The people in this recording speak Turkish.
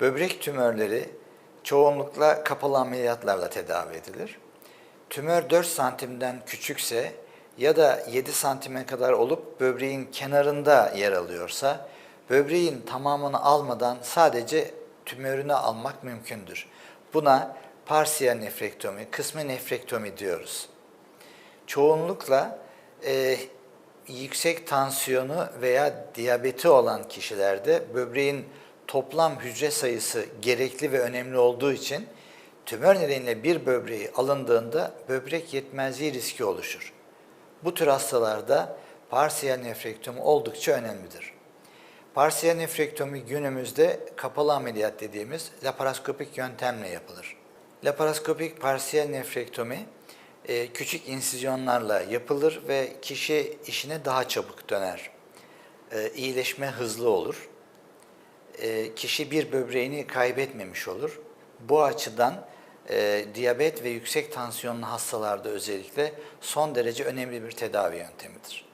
Böbrek tümörleri çoğunlukla kapalı ameliyatlarla tedavi edilir. Tümör 4 santimden küçükse ya da 7 santime kadar olup böbreğin kenarında yer alıyorsa, böbreğin tamamını almadan sadece tümörünü almak mümkündür. Buna parsiyel nefrektomi, kısmi nefrektomi diyoruz. Çoğunlukla e, yüksek tansiyonu veya diyabeti olan kişilerde böbreğin toplam hücre sayısı gerekli ve önemli olduğu için tümör nedeniyle bir böbreği alındığında böbrek yetmezliği riski oluşur. Bu tür hastalarda parsiyel nefrektomi oldukça önemlidir. Parsiyel nefrektomi günümüzde kapalı ameliyat dediğimiz laparoskopik yöntemle yapılır. Laparoskopik parsiyel nefrektomi e, küçük insizyonlarla yapılır ve kişi işine daha çabuk döner. E, iyileşme hızlı olur. E, kişi bir böbreğini kaybetmemiş olur. Bu açıdan e, diyabet ve yüksek tansiyonlu hastalarda özellikle son derece önemli bir tedavi yöntemidir.